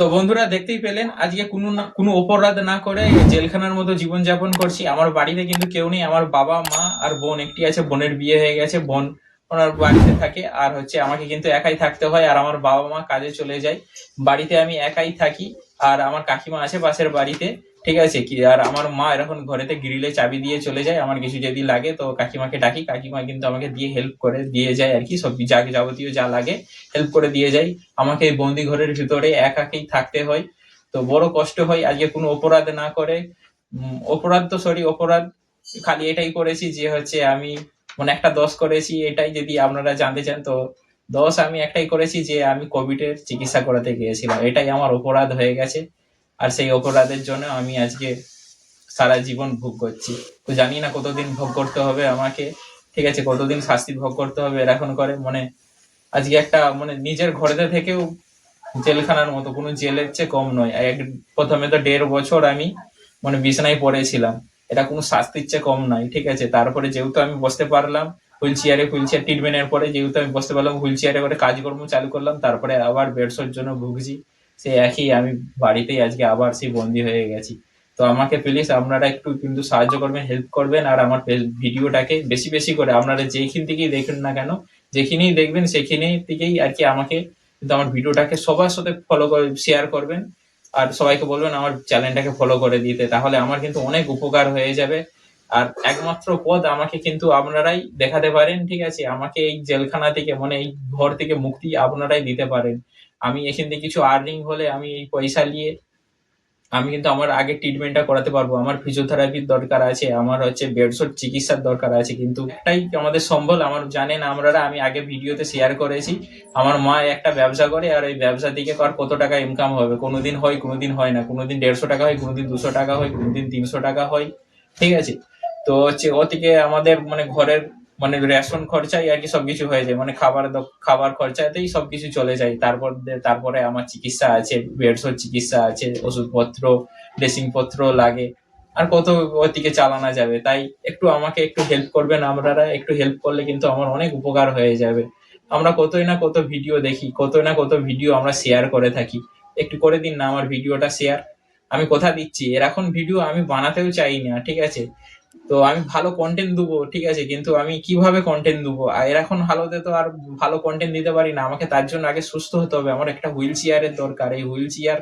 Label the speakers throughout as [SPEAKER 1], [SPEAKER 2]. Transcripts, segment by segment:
[SPEAKER 1] তো বন্ধুরা দেখতেই পেলেন, আজকে কোনো না, কোনো অপরাধ না করে জেলখানার মতো জীবন যাপন করছি। আমার বাড়িতে কিন্তু কেউ নেই, আমার বাবা, মা আর বোন, একটি আছে, বোনের বিয়ে হয়ে গেছে, বোন ওনার বাড়িতে থাকে। আর হচ্ছে আমাকে কিন্তু একাই থাকতে হয়, আর আমার বাবা মা কাজে চলে যায়। বাড়িতে আমি একাই থাকি, আর আমার কাকিমা আছে পাশের বাড়িতে। ঠিক আছে, কি আর আমার মা এরকম ঘরেতে গ্রিলে চাবি দিয়ে চলে যায়, আমার কিছু যদি লাগে তো কাকিমাকে ডাকি, কাকিমা কিন্তু আমাকে দিয়ে হেল্প করে দিয়ে যায় আর কি, সব যা যাবতীয় যা লাগে হেল্প করে দিয়ে যায়। আমাকে বন্দি ঘরের ভিতরে একাকেই থাকতে হয়, তো বড় কষ্ট হয়, আজকে কোনো অপরাধ না করে। অপরাধ তো সরি অপরাধ খালি এটাই করেছি যে হচ্ছে আমি মানে একটা দশ করেছি, এটাই যদি আপনারা জানতে চান, তো দশ আমি একটাই করেছি যে আমি কোভিড এর চিকিৎসা করাতে গিয়েছিলাম, এটাই আমার অপরাধ হয়ে গেছে। আর সেই অপরাধের জন্য আমি আজকে সারা জীবন ভোগ করছি। তো জানি না কতদিন ভোগ করতে হবে আমাকে। ঠিক আছে, কতদিন শাস্তি ভোগ করতে হবে এরকম করে। মানে আজকে একটা মানে নিজের ঘরেতে থেকেও জেলখানার মতো, কোনো জেলের চেয়ে কম নয়। এক, প্রথমে তো দেড় বছর আমি মানে বিছানায় পড়েছিলাম। এটা কোনো শাস্তির চেয়ে কম নয়, ঠিক আছে। তারপরে যেহেতু আমি বসতে পারলাম, হুইল চেয়ারে হুইল চেয়ার ট্রিটমেন্টের পরে যেহেতু আমি বসতে পারলাম, হুইল চেয়ারে করে কাজকর্ম চালু করলাম, তারপরে আবার বেডশোর জন্য ভুগছি। সেই একই, আমি বাড়িতেই আজকে আবার সেই বন্দি হয়ে গেছি। তো আমাকে প্লিজ আপনারা একটু কিন্তু সাহায্য করবেন হেল্প করবেন, আর আমার ভিডিওটাকে বেশি বেশি করে আপনারা যেখান থেকেই দেখেন না কেন, যেখানেই দেখবেন সেখানেই থেকেই আর কি আমাকে কিন্তু আমার ভিডিওটাকে সবার সাথে ফলো করে শেয়ার করবেন। আর সবাইকে বলবেন আমার চ্যানেলটাকে ফলো করে দিতে, তাহলে আমার কিন্তু অনেক উপকার হয়ে যাবে। আর একমাত্র পদ আমাকে কিন্তু আপনারাই দেখাতে পারেন, ঠিক আছে? আমাকে এই জেলখানা থেকে মানে এই ঘর থেকে মুক্তি আপনারাই দিতে পারেন। আমি এখান থেকে কিছু আর্নিং হলে আমি এই পয়সা নিয়ে আমি কিন্তু আমার আগে ট্রিটমেন্টটা করাতে পারব। আমার ফিজিওথেরাপির দরকার আছে, আমার হচ্ছে বেডশোট চিকিৎসার দরকার আছে, কিন্তু একটাই আমাদের সম্বল। আমার জানেন আমরা আমি আগে ভিডিওতে শেয়ার করেছি, আমার মা একটা ব্যবসা করে, আর এই ব্যবসা থেকে কার কত টাকা ইনকাম হবে? কোনোদিন হয় কোনোদিন হয় না। কোনোদিন দেড়শো টাকা হয়, কোনোদিন দুশো টাকা হয়, কোনোদিন তিনশো টাকা হয়, ঠিক আছে? তো হচ্ছে ও থেকে আমাদের মানে ঘরের মানে রেশন খরচাই আর কি সবকিছু হয়ে যায়। মানে খাবার খাবার খরচাতেই সবকিছু চলে যায়। তারপর তারপরে আমার চিকিৎসা আছে বেডশোর চিকিৎসা আছে, ওষুধপত্র ড্রেসিং পত্র লাগে। আর কত ওদিকে চালানো যাবে। তাই একটু আমাকে একটু হেল্প করবেন আপনারা একটু হেল্প করলে কিন্তু আমার অনেক উপকার হয়ে যাবে। আমরা কতই না কত ভিডিও দেখি, কতই না কত ভিডিও আমরা শেয়ার করে থাকি। একটু করে দিন না আমার ভিডিওটা শেয়ার আমি কথা দিচ্ছি। এরকম ভিডিও আমি বানাতেও চাই না, ঠিক আছে? তো আমি ভালো কন্টেন্ট দেবো, ঠিক আছে? কিন্তু আমি কীভাবে কন্টেন্ট দেবো? আর এখন হালতে তো আর ভালো কন্টেন্ট দিতে পারি না। আমাকে তার জন্য আগে সুস্থ হতে হবে। আমার একটা হুইল চেয়ারের দরকার। এই হুইল চেয়ার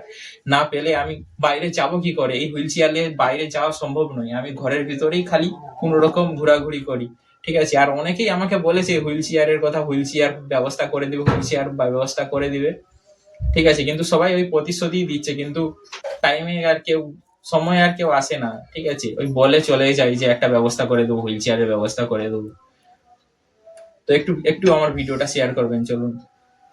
[SPEAKER 1] না পেলে আমি বাইরে যাব কি করে? এই হুইল চেয়ারে বাইরে যাওয়া সম্ভব নয়। আমি ঘরের ভিতরেই খালি কোন রকম ঘোরাঘুরি করি, ঠিক আছে? আর অনেকেই আমাকে বলেছে হুইল চেয়ারের কথা হুইল চেয়ার ব্যবস্থা করে দিবে হুইল চেয়ার ব্যবস্থা করে দিবে, ঠিক আছে? কিন্তু সবাই ওই প্রতিশ্রুতি দিচ্ছে। কিন্তু টাইমে আর কেউ সময় আর কেউ আসে না, ঠিক আছে? ওই বলে চলে যাই যে একটা ব্যবস্থা করে দেবো, হুইল চেয়ারের ব্যবস্থা করে দেবো। তো একটু একটু আমার ভিডিওটা শেয়ার করবেন, চলুন।